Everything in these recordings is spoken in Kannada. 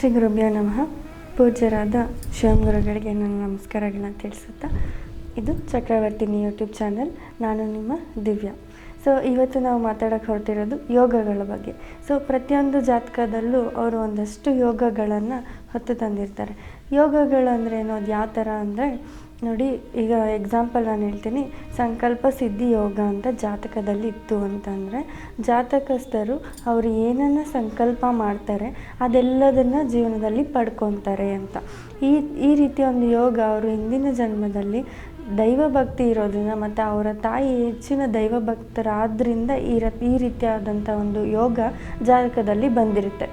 ಶ್ರೀ ಗುರುಭ್ಯೋ ನಮಃ. ಪೂಜ್ಯರಾದ ಶಿವಗುರುಗಳಿಗೆ ನನ್ನ ನಮಸ್ಕಾರಗಳನ್ನ ತಿಳಿಸುತ್ತಾ, ಇದು ಚಕ್ರವರ್ತಿನಿ ಯೂಟ್ಯೂಬ್ ಚಾನಲ್. ನಾನು ನಿಮ್ಮ ದಿವ್ಯಾ. ಸೊ ಇವತ್ತು ನಾವು ಮಾತಾಡೋಕ್ಕೆ ಹೊರಟಿರೋದು ಯೋಗಗಳ ಬಗ್ಗೆ. ಸೊ ಪ್ರತಿಯೊಂದು ಜಾತಕದಲ್ಲೂ ಅವರು ಒಂದಷ್ಟು ಯೋಗಗಳನ್ನು ಹೊತ್ತು ತಂದಿರ್ತಾರೆ. ಯೋಗಗಳು ಅಂದರೆ ಏನು? ಅದು ಯಾವ ಥರ ಅಂದರೆ, ನೋಡಿ, ಈಗ ಎಕ್ಸಾಂಪಲ್ ನಾನು ಹೇಳ್ತೀನಿ. ಸಂಕಲ್ಪ ಸಿದ್ಧಿ ಯೋಗ ಅಂತ ಜಾತಕದಲ್ಲಿ ಇತ್ತು ಅಂತಂದರೆ, ಜಾತಕಸ್ಥರು ಅವರು ಏನನ್ನು ಸಂಕಲ್ಪ ಮಾಡ್ತಾರೆ, ಅದೆಲ್ಲದನ್ನು ಜೀವನದಲ್ಲಿ ಪಡ್ಕೊತಾರೆ ಅಂತ. ಈ ಈ ರೀತಿಯ ಒಂದು ಯೋಗ ಅವರು ಹಿಂದಿನ ಜನ್ಮದಲ್ಲಿ ದೈವ ಭಕ್ತಿ ಇರೋದ್ರಿಂದ ಮತ್ತು ಅವರ ತಾಯಿ ಹೆಚ್ಚಿನ ದೈವ ಭಕ್ತರಾದ್ರಿಂದ ಈ ಈ ರೀತಿಯಾದಂಥ ಒಂದು ಯೋಗ ಜಾತಕದಲ್ಲಿ ಬಂದಿರುತ್ತೆ.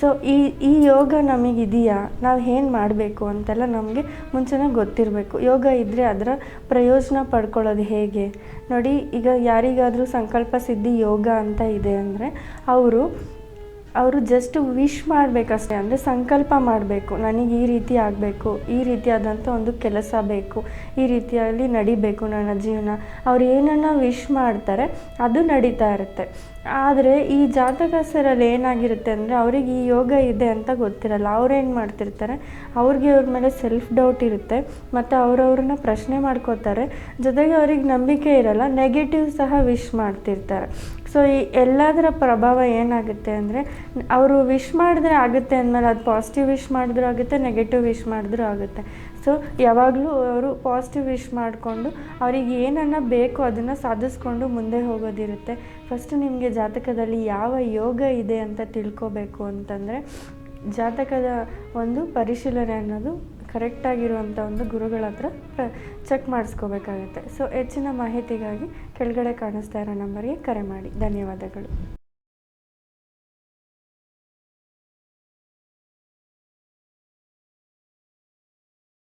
ಸೊ ಈ ಈ ಯೋಗ ನಮಗಿದೆಯಾ? ನಾವು ಏನು ಮಾಡಬೇಕು ಅಂತೆಲ್ಲ ನಮಗೆ ಮುಂಚೆನೇ ಗೊತ್ತಿರಬೇಕು. ಯೋಗ ಇದ್ದರೆ ಅದರ ಪ್ರಯೋಜನ ಪಡ್ಕೊಳ್ಳೋದು ಹೇಗೆ? ನೋಡಿ, ಈಗ ಯಾರಿಗಾದರೂ ಸಂಕಲ್ಪ ಸಿದ್ಧಿ ಯೋಗ ಅಂತ ಇದೆ ಅಂದರೆ, ಅವರು ಅವರು ಜಸ್ಟ್ ವಿಶ್ ಮಾಡಬೇಕಷ್ಟೇ, ಅಂದರೆ ಸಂಕಲ್ಪ ಮಾಡಬೇಕು. ನನಗೆ ಈ ರೀತಿ ಆಗಬೇಕು, ಈ ರೀತಿಯಾದಂಥ ಒಂದು ಕೆಲಸ ಬೇಕು, ಈ ರೀತಿಯಲ್ಲಿ ನಡಿಬೇಕು ನನ್ನ ಜೀವನ. ಅವ್ರು ಏನನ್ನು ವಿಶ್ ಮಾಡ್ತಾರೆ, ಅದು ನಡೀತಾ ಇರುತ್ತೆ. ಆದರೆ ಈ ಜಾತಕಸರಲ್ಲಿ ಏನಾಗಿರುತ್ತೆ ಅಂದರೆ, ಅವ್ರಿಗೆ ಈ ಯೋಗ ಇದೆ ಅಂತ ಗೊತ್ತಿರಲ್ಲ. ಅವ್ರೇನು ಮಾಡ್ತಿರ್ತಾರೆ, ಅವ್ರಿಗೆ ಅವ್ರ ಮೇಲೆ ಸೆಲ್ಫ್ ಡೌಟ್ ಇರುತ್ತೆ, ಮತ್ತು ಅವ್ರವ್ರನ್ನ ಪ್ರಶ್ನೆ ಮಾಡ್ಕೋತಾರೆ. ಜೊತೆಗೆ ಅವ್ರಿಗೆ ನಂಬಿಕೆ ಇರಲ್ಲ ನೆಗೆಟಿವ್ ಸಹ ವಿಶ್ ಮಾಡ್ತಿರ್ತಾರೆ. ಸೊ ಈ ಎಲ್ಲದರ ಪ್ರಭಾವ ಏನಾಗುತ್ತೆ ಅಂದರೆ, ಅವರು ವಿಶ್ ಮಾಡಿದ್ರೆ ಆಗುತ್ತೆ ಅಂದಮೇಲೆ ಅದು ಪಾಸಿಟಿವ್ ವಿಶ್ ಮಾಡಿದ್ರೂ ಆಗುತ್ತೆ ನೆಗೆಟಿವ್ ವಿಶ್ ಮಾಡಿದ್ರೂ ಆಗುತ್ತೆ. ಸೊ ಯಾವಾಗಲೂ ಅವರು ಪಾಸಿಟಿವ್ ವಿಶ್ ಮಾಡಿಕೊಂಡು ಅವ್ರಿಗೆ ಏನನ್ನ ಬೇಕೋ ಅದನ್ನು ಸಾಧಿಸ್ಕೊಂಡು ಮುಂದೆ ಹೋಗೋದಿರುತ್ತೆ. ಫಸ್ಟ್ ನಿಮಗೆ ಜಾತಕದಲ್ಲಿ ಯಾವ ಯೋಗ ಇದೆ ಅಂತ ತಿಳ್ಕೋಬೇಕು ಅಂತಂದರೆ, ಜಾತಕದ ಒಂದು ಪರಿಶೀಲನೆ ಅನ್ನೋದು ಕರೆಕ್ಟಾಗಿರುವಂಥ ಒಂದು ಗುರುಗಳ ಹತ್ರ ಚೆಕ್ ಮಾಡಿಸ್ಕೋಬೇಕಾಗತ್ತೆ. ಸೊ ಹೆಚ್ಚಿನ ಮಾಹಿತಿಗಾಗಿ ಕೆಳಗಡೆ ಕಾಣಿಸ್ತಾ ಇರೋ ನಂಬರ್ಗೆ ಕರೆ ಮಾಡಿ. ಧನ್ಯವಾದಗಳು.